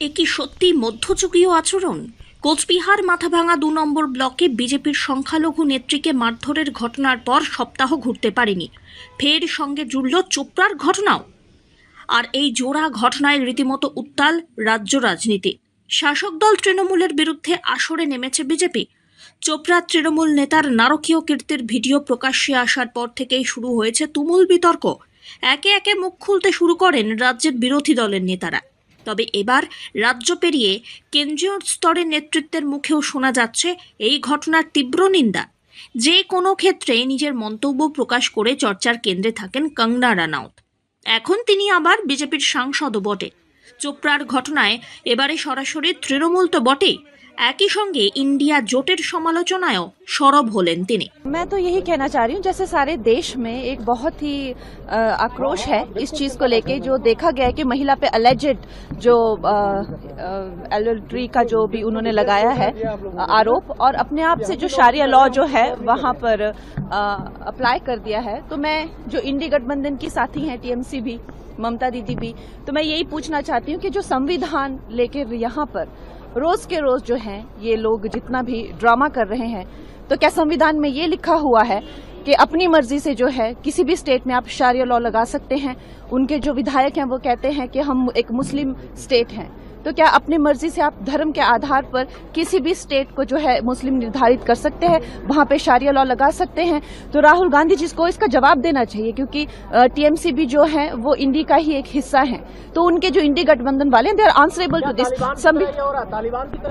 এ কি সত্যি মধ্যযুগীয় আচরণ? কোচবিহার মাথাভাঙা দু নম্বর ব্লকে বিজেপির সংখ্যালঘু নেত্রীকে মারধরের ঘটনার পর সপ্তাহ ঘুরতে পারেনি। ফের সঙ্গে জুড়ল চোপড়ার ঘটনাও। আর এই জোড়া ঘটনায় রীতিমতো উত্তাল রাজ্য রাজনীতি। শাসক দল তৃণমূলের বিরুদ্ধে আসরে নেমেছে বিজেপি। চোপড়া তৃণমূল নেতার নারকীয় কীর্তির ভিডিও প্রকাশ্যে আসার পর থেকেই শুরু হয়েছে তুমুল বিতর্ক। একে একে মুখ খুলতে শুরু করেন রাজ্যের বিরোধী দলের নেতারা। তবে এবার রাজ্য পেরিয়ে কেন্দ্রীয় স্তরের নেতৃত্বের মুখেও শোনা যাচ্ছে এই ঘটনার তীব্র নিন্দা। যে কোনো ক্ষেত্রে নিজের মন্তব্য প্রকাশ করে চর্চার কেন্দ্রে থাকেন কঙ্গনা রানাউত। এখন তিনি আবার বিজেপির সাংসদও বটে। চোপড়ার ঘটনায় এবারে সরাসরি তৃণমূল তো বটেই। একই সঙ্গে ইন্ডিয়া জোটের সমালোচনায়ও সরব হলেন তিনি मैं तो यही कहना चाह रही हूँ जैसे सारे देश में एक बहुत ही अ, आक्रोश है इस चीज को लेके जो देखा गया है कि महिला पे अलेजेड जो एडल्ट्री का जो भी उन्होंने लगाया है अ, आरोप और अपने आप से जो शारिया लॉ जो है वहां पर अप्लाई कर दिया है तो मैं जो इंडी गठबंधन की साथी हैं टीएमसी भी ममता दीदी भी तो मैं यही पूछना चाहती हूँ कि जो संविधान लेके यहाँ पर रोज के रोज जो हैं, ये लोग जितना भी ड्रामा कर रहे हैं तो क्या संविधान में ये लिखा हुआ है कि अपनी मर्ज़ी से जो है, किसी भी स्टेट में आप शारिया लॉ लगा सकते हैं। उनके जो विधायक हैं, वो कहते हैं कि हम एक मुस्लिम स्टेट हैं। तो क्या अपनी मर्ज़ी से आप धर्म के आधार पर किसी भी स्टेट को जो है मुस्लिम निर्धारित कर सकते हैं वहाँ पे शारिया लॉ लगा सकते हैं? तो राहुल गांधी जी को इसका जवाब देना चाहिए क्योंकि टीएमसी भी जो है वो इंडी का ही एक हिस्सा है। तो उनके जो इंडी गठबंधन वाले they are answerable to this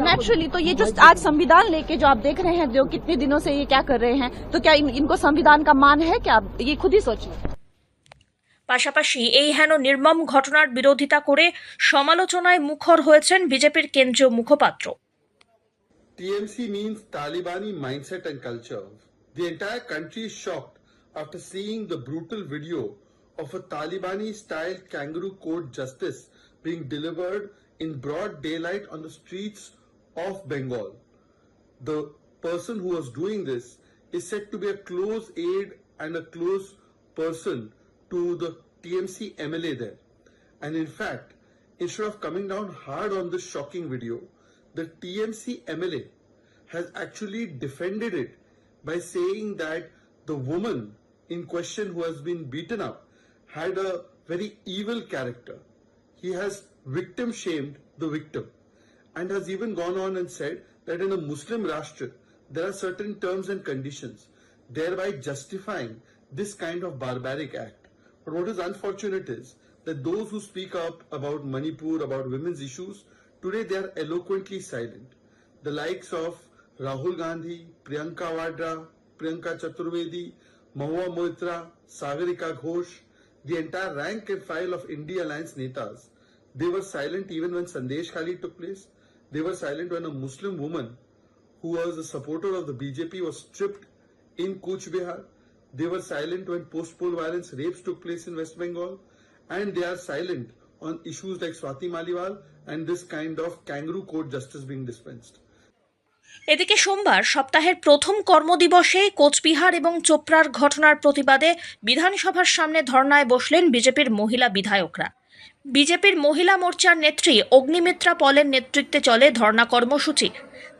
naturally तो ये जो। आज संविधान लेके जो आप देख रहे हैं जो कितने दिनों से ये क्या कर रहे हैं तो क्या इन, इनको संविधान का मान है? क्या आप ये खुद ही सोचिए। পাশাপাশি এই হেন নির্মম ঘটনার বিরোধিতা করে সমালোচনায় মুখর হয়েছেন বিজেপির কেন্দ্রীয় মুখপাত্র TMC means Talibani mindset and culture. The entire country is shocked after seeing the brutal video of a Talibani style kangaroo court justice being delivered in broad daylight on the streets of Bengal. The person who was doing this is said to be a close aide and a close person to the TMC MLA there. And in fact, instead of coming down hard on this shocking video, the TMC MLA has actually defended it by saying that the woman in question who has been beaten up had a very evil character. He has victim shamed the victim and has even gone on and said that in a Muslim Rashtra there are certain terms and conditions, thereby justifying this kind of barbaric act. But what is unfortunate is that those who speak up about Manipur, about women's issues, today they are eloquently silent. The likes of Rahul Gandhi, Priyanka Vadra, Priyanka Chaturvedi, Mahua Moitra, Sagarika Ghosh, the entire rank and file of India Alliance Netas, they were silent even when Sandesh Khali took place. They were silent when a Muslim woman who was a supporter of the BJP was stripped in Kuch Bihar. They were silent when post-poll violence rapes took place in West Bengal. And they are silent on issues like Swati Maliwal and this kind of kangaroo court justice being dispensed. এদিকে সোমবার সপ্তাহের প্রথম কর্মদিবসে কোচবিহার এবং চোপড়ার ঘটনার প্রতিবাদে বিধানসভার সামনে ধর্নায় বসলেন বিজেপির মহিলা বিধায়করা বিজেপির মহিলা মোর্চার নেত্রী অগ্নিমিত্রা পলের নেতৃত্বে চলে ধর্ণা কর্মসূচি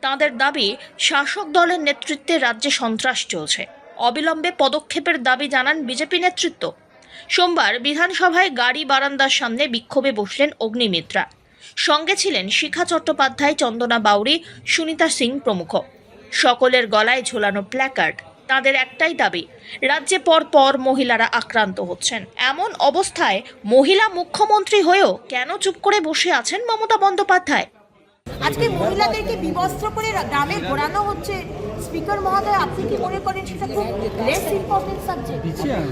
তাঁদের দাবি শাসক দলের নেতৃত্বে রাজ্যে সন্ত্রাস চলছে অবিলম্বে পদক্ষেপের দাবি জানান বিজেপি নেতৃত্ব। সোমবার বিধানসভায় গাড়ি বারান্দার সামনে বিক্ষোভে বসলেন অগ্নিমিত্রা। সঙ্গে ছিলেন শিখা চট্টোপাধ্যায়, চন্দনা বাউরি সুনিতা সিং প্রমুখ। সকলের গলায় ঝোলানো প্ল্যাকার্ড তাদের একটাই দাবি, রাজ্যে পর পর মহিলারা আক্রান্ত হচ্ছেন। এমন অবস্থায় মহিলা মুখ্যমন্ত্রী হয়েও কেন চুপ করে বসে আছেন মমতা বন্দ্যোপাধ্যায়? আজকে মহিলাদেরকে বিবস্ত্র করে গ্রামে ঘোরানো হচ্ছে। স্পিকার মহোদয় আপনি কি মনে করেন সেটা খুব লেস ইম্পর্টেন্ট সাবজেক্ট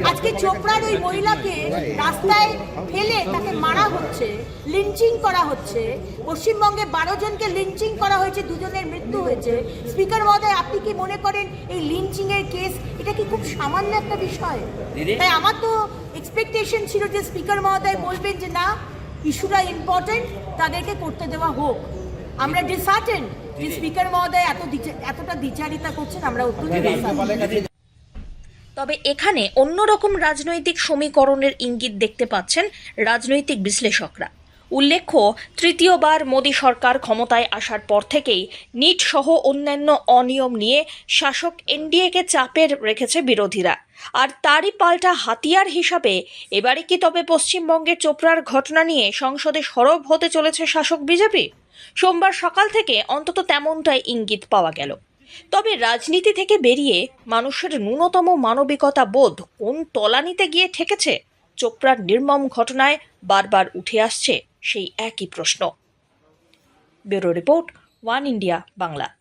আজকে চোপড়ার ওই মহিলাকে রাস্তায় ফেলে তাকে মারা হচ্ছে লিঞ্চিং করা হচ্ছে পশ্চিমবঙ্গে বারো জনকে লিঞ্চিং করা হয়েছে দুজনের মৃত্যু হয়েছে। স্পিকার মহোদয় আপনি কি মনে করেন এই লিঞ্চিং এর কেস এটা কি খুব সামান্য একটা বিষয়? তাই আমার তো এক্সপেকটেশন ছিল যে স্পিকার মহোদয় বলবেন যে না ইস্যুটা ইম্পর্টেন্ট তাদেরকে করতে দেওয়া হোক। আমরা ডিসার্টেন যে স্পিকার মহোদয় এত এতটা দ্বিচারিতা করছেন আমরা অত্যন্ত তবে এখানে অন্যরকম রাজনৈতিক সমীকরণের ইঙ্গিত দেখতে পাচ্ছেন রাজনৈতিক বিশ্লেষকরা। উল্লেখ্য তৃতীয়বার মোদী সরকার ক্ষমতায় আসার পর থেকেই নিট সহ অন্যান্য অনিয়ম নিয়ে শাসক এনডিএকে চাপের রেখেছে বিরোধীরা। আর তারই পাল্টা হাতিয়ার হিসাবে এবারে কি তবে পশ্চিমবঙ্গের চোপড়ার ঘটনা নিয়ে সংসদে সরব হতে চলেছে শাসক বিজেপি? সোমবার সকাল থেকে অন্তত তেমনটাই ইঙ্গিত পাওয়া গেল। তবে রাজনীতি থেকে বেরিয়ে মানুষের ন্যূনতম মানবিকতা বোধ কোন তলানিতে গিয়ে ঠেকেছে? চোপড়ার নির্মম ঘটনায় বারবার উঠে আসছে সেই একই প্রশ্ন। Bureau report, one India, Bangla.